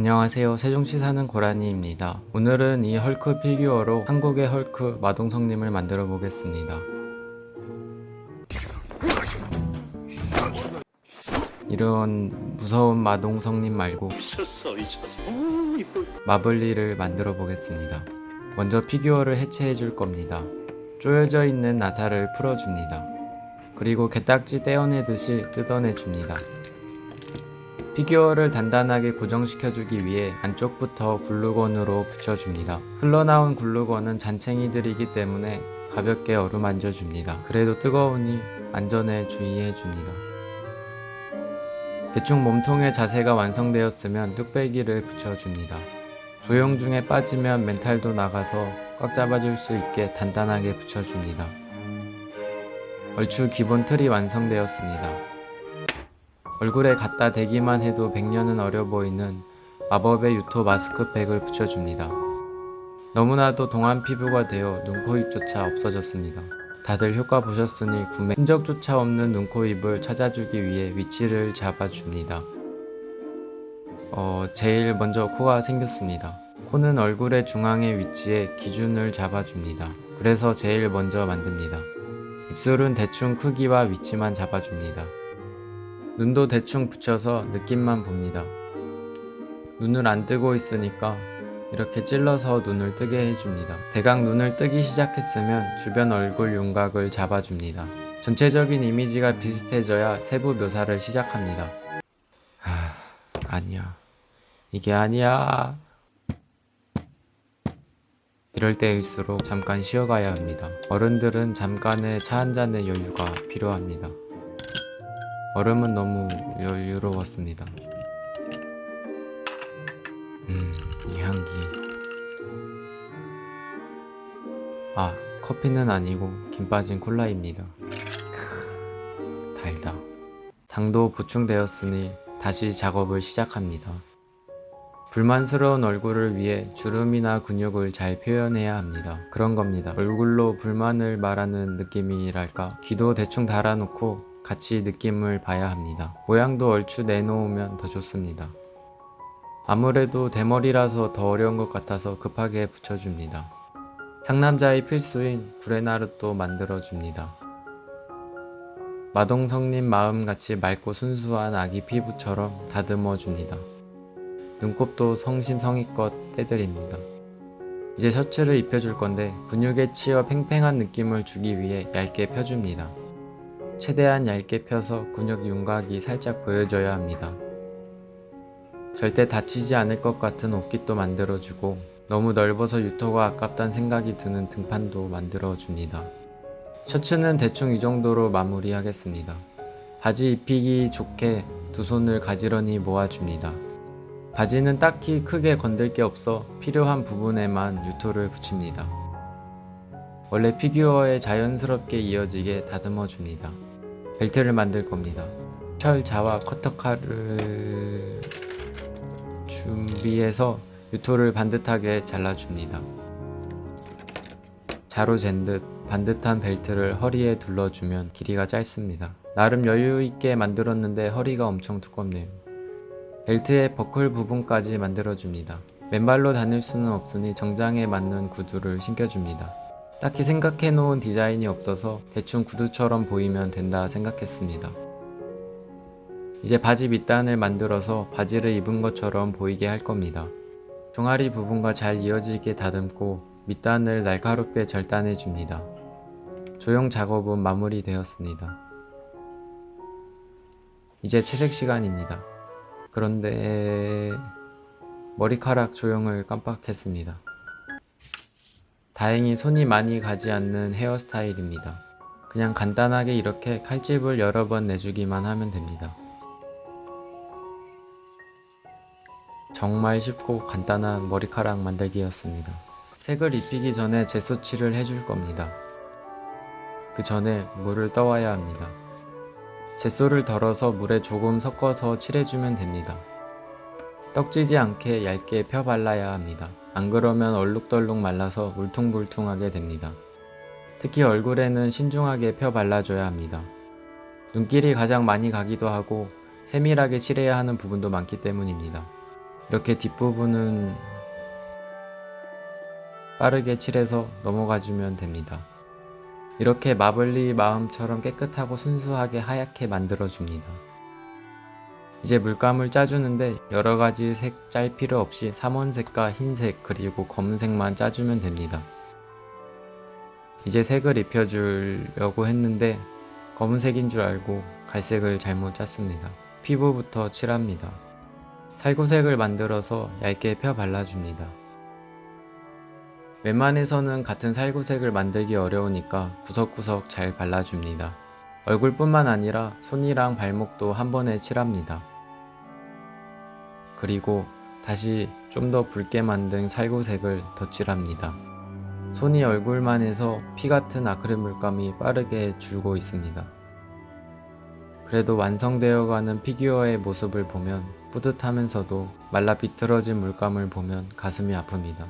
안녕하세요. 세종시 사는 고라니입니다. 오늘은 이 헐크 피규어로 한국의 헐크 마동석님을 만들어 보겠습니다. 이런 무서운 마동석님 말고 마블리를 만들어 보겠습니다. 먼저 피규어를 해체해 줄 겁니다. 쪼여져 있는 나사를 풀어 줍니다. 그리고 게딱지 떼어내듯이 뜯어내 줍니다. 피규어를 단단하게 고정시켜 주기 위해 안쪽부터 글루건으로 붙여줍니다. 흘러나온 글루건은 잔챙이들이기 때문에 가볍게 어루만져 줍니다. 그래도 뜨거우니 안전에 주의해 줍니다. 대충 몸통의 자세가 완성되었으면 뚝배기를 붙여줍니다. 조형 중에 빠지면 멘탈도 나가서 꽉 잡아줄 수 있게 단단하게 붙여줍니다. 얼추 기본 틀이 완성되었습니다. 얼굴에 갖다 대기만 해도 100년은 어려 보이는 마법의 유토 마스크팩을 붙여줍니다. 너무나도 동안 피부가 되어 눈, 코, 입조차 없어졌습니다. 다들 효과 보셨으니 구매 흔적조차 없는 눈, 코, 입을 찾아주기 위해 위치를 잡아줍니다. 어, 제일 먼저 코가 생겼습니다. 코는 얼굴의 중앙에 위치해 기준을 잡아줍니다. 그래서 제일 먼저 만듭니다. 입술은 대충 크기와 위치만 잡아줍니다. 눈도 대충 붙여서 느낌만 봅니다. 눈을 안 뜨고 있으니까 이렇게 찔러서 눈을 뜨게 해줍니다. 대강 눈을 뜨기 시작했으면 주변 얼굴 윤곽을 잡아줍니다. 전체적인 이미지가 비슷해져야 세부 묘사를 시작합니다. 하, 아니야. 이게 아니야. 이럴 때일수록 잠깐 쉬어가야 합니다. 어른들은 잠깐의 차 한 잔의 여유가 필요합니다. 얼음은 너무 여유로웠습니다. 음, 이 향기. 아, 커피는 아니고 김 빠진 콜라입니다. 크, 달다. 당도 보충되었으니 다시 작업을 시작합니다. 불만스러운 얼굴을 위해 주름이나 근육을 잘 표현해야 합니다. 그런 겁니다. 얼굴로 불만을 말하는 느낌이랄까. 귀도 대충 달아놓고 같이 느낌을 봐야 합니다. 모양도 얼추 내놓으면 더 좋습니다. 아무래도 대머리라서 더 어려운 것 같아서 급하게 붙여줍니다. 상남자의 필수인 구레나룻도 만들어줍니다. 마동석님 마음같이 맑고 순수한 아기 피부처럼 다듬어줍니다. 눈곱도 성심성의껏 떼드립니다. 이제 셔츠를 입혀줄 건데 근육에 치여 팽팽한 느낌을 주기 위해 얇게 펴줍니다. 최대한 얇게 펴서 근육 윤곽이 살짝 보여져야 합니다. 절대 다치지 않을 것 같은 옷깃도 만들어주고 너무 넓어서 유토가 아깝단 생각이 드는 등판도 만들어줍니다. 셔츠는 대충 이 정도로 마무리하겠습니다. 바지 입히기 좋게 두 손을 가지런히 모아줍니다. 바지는 딱히 크게 건들 게 없어 필요한 부분에만 유토를 붙입니다. 원래 피규어에 자연스럽게 이어지게 다듬어 줍니다. 벨트를 만들 겁니다. 철 자와 커터칼을 준비해서 유토를 반듯하게 잘라줍니다. 자로 잰 듯 반듯한 벨트를 허리에 둘러주면 길이가 짧습니다. 나름 여유 있게 만들었는데 허리가 엄청 두껍네요. 벨트의 버클 부분까지 만들어줍니다. 맨발로 다닐 수는 없으니 정장에 맞는 구두를 신겨줍니다. 딱히 생각해 놓은 디자인이 없어서 대충 구두처럼 보이면 된다 생각했습니다. 이제 바지 밑단을 만들어서 바지를 입은 것처럼 보이게 할 겁니다. 종아리 부분과 잘 이어지게 다듬고 밑단을 날카롭게 절단해 줍니다. 조형 작업은 마무리되었습니다. 이제 채색 시간입니다. 그런데 머리카락 조형을 깜빡했습니다. 다행히 손이 많이 가지 않는 헤어스타일입니다. 그냥 간단하게 이렇게 칼집을 여러 번 내주기만 하면 됩니다. 정말 쉽고 간단한 머리카락 만들기였습니다. 색을 입히기 전에 제소칠을 해줄 겁니다. 그 전에 물을 떠와야 합니다. 젯소를 덜어서 물에 조금 섞어서 칠해주면 됩니다. 떡지지 않게 얇게 펴 발라야 합니다. 안 그러면 얼룩덜룩 말라서 울퉁불퉁하게 됩니다. 특히 얼굴에는 신중하게 펴 발라줘야 합니다. 눈길이 가장 많이 가기도 하고 세밀하게 칠해야 하는 부분도 많기 때문입니다. 이렇게 뒷부분은 빠르게 칠해서 넘어가주면 됩니다. 이렇게 마블리 마음처럼 깨끗하고 순수하게 하얗게 만들어줍니다. 이제 물감을 짜주는데 여러 가지 색 짤 필요 없이 삼원색과 흰색 그리고 검은색만 짜주면 됩니다. 이제 색을 입혀주려고 했는데 검은색인 줄 알고 갈색을 잘못 짰습니다. 피부부터 칠합니다. 살구색을 만들어서 얇게 펴 발라줍니다. 웬만해서는 같은 살구색을 만들기 어려우니까 구석구석 잘 발라줍니다. 얼굴뿐만 아니라 손이랑 발목도 한 번에 칠합니다. 그리고 다시 좀 더 붉게 만든 살구색을 덧칠합니다. 손이 얼굴만 해서 피 같은 아크릴 물감이 빠르게 줄고 있습니다. 그래도 완성되어 가는 피규어의 모습을 보면 뿌듯하면서도 말라 비틀어진 물감을 보면 가슴이 아픕니다.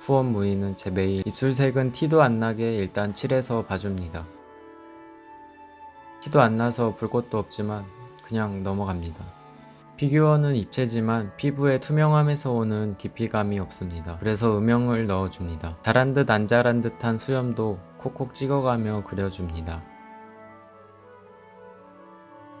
후원 무늬는 제 매일 입술색은 티도 안 나게 일단 칠해서 봐줍니다. 티도 안 나서 볼 것도 없지만 그냥 넘어갑니다. 피규어는 입체지만 피부의 투명함에서 오는 깊이감이 없습니다. 그래서 음영을 넣어줍니다. 잘한 듯 안 잘한 듯한 수염도 콕콕 찍어가며 그려줍니다.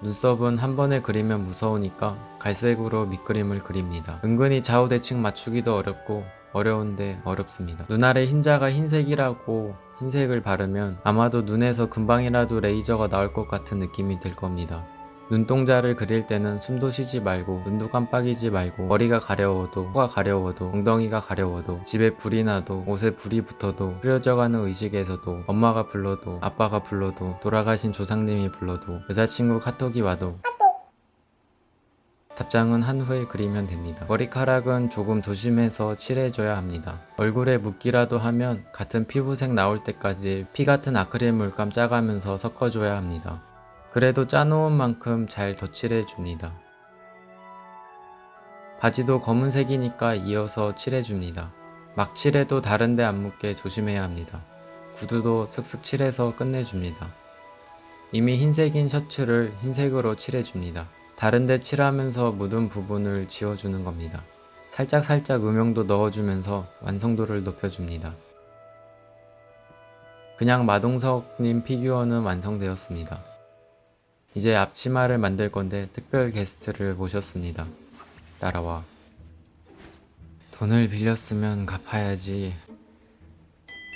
눈썹은 한 번에 그리면 무서우니까 갈색으로 밑그림을 그립니다. 은근히 좌우대칭 맞추기도 어렵고 어려운데 어렵습니다. 눈 아래 흰자가 흰색이라고 흰색을 바르면 아마도 눈에서 금방이라도 레이저가 나올 것 같은 느낌이 들 겁니다. 눈동자를 그릴 때는 숨도 쉬지 말고 눈도 깜빡이지 말고 머리가 가려워도 코가 가려워도 엉덩이가 가려워도 집에 불이 나도 옷에 불이 붙어도 흐려져가는 의식에서도 엄마가 불러도 아빠가 불러도 돌아가신 조상님이 불러도 여자친구 카톡이 와도 답장은 한 후에 그리면 됩니다. 머리카락은 조금 조심해서 칠해줘야 합니다. 얼굴에 묻기라도 하면 같은 피부색 나올 때까지 피 같은 아크릴 물감 짜가면서 섞어줘야 합니다. 그래도 짜놓은 만큼 잘 덧칠해 줍니다. 바지도 검은색이니까 이어서 칠해 줍니다. 막 칠해도 다른데 안 묻게 조심해야 합니다. 구두도 슥슥 칠해서 끝내줍니다. 이미 흰색인 셔츠를 흰색으로 칠해 줍니다. 다른데 칠하면서 묻은 부분을 지워주는 겁니다. 살짝살짝 음영도 넣어주면서 완성도를 높여줍니다. 그냥 마동석님 피규어는 완성되었습니다. 이제 앞치마를 만들 건데 특별 게스트를 모셨습니다. 따라와. 돈을 빌렸으면 갚아야지.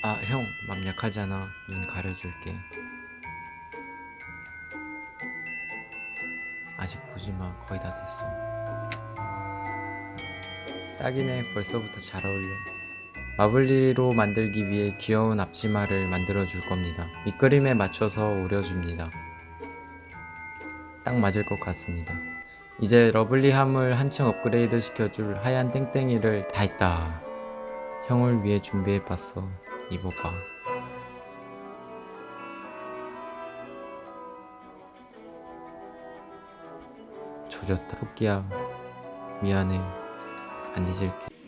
아, 형, 맘 약하잖아. 눈 가려줄게. 아직 보지 마. 거의 다 됐어. 딱이네. 벌써부터 잘 어울려. 마블리로 만들기 위해 귀여운 앞치마를 만들어 줄 겁니다. 밑그림에 맞춰서 오려줍니다. 딱 맞을 것 같습니다. 이제 러블리함을 한층 업그레이드 시켜줄 하얀 땡땡이를 다 했다. 형을 위해 준비해봤어. 입어봐. 조졌다. 토끼야. 미안해. 안 잊을게.